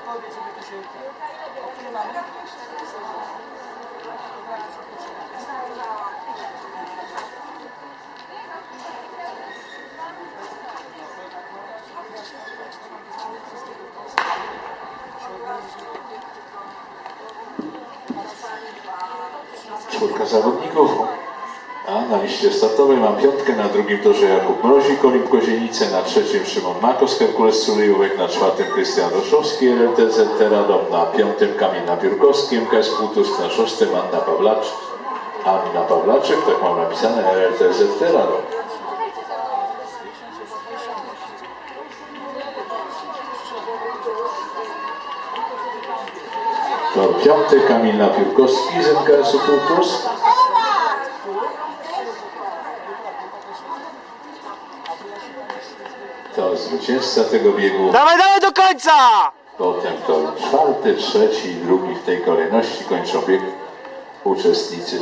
powiedz, żeby to się odkrywało. Czwórka zawodników. A na liście startowej mam piątkę, na drugim torze Jakub Mrozik, Olimp Kozienice, na trzecim Szymon Makos, Herkules Sulejówek, na czwartym Krystian Roszowski, RLTZ Teradom, na piątym Kamil Piórkowski, MKS Półtusk, na szóstym Anna Pawlaczek, Anna Pawlaczek, tak mam napisane, RLTZ Teradom. Tor piąty Kamil Piórkowski z MKS-u. To zwycięzca tego biegu. Dawaj, dawaj do końca! Potem to czwarty, trzeci i drugi w tej kolejności kończą bieg uczestnicy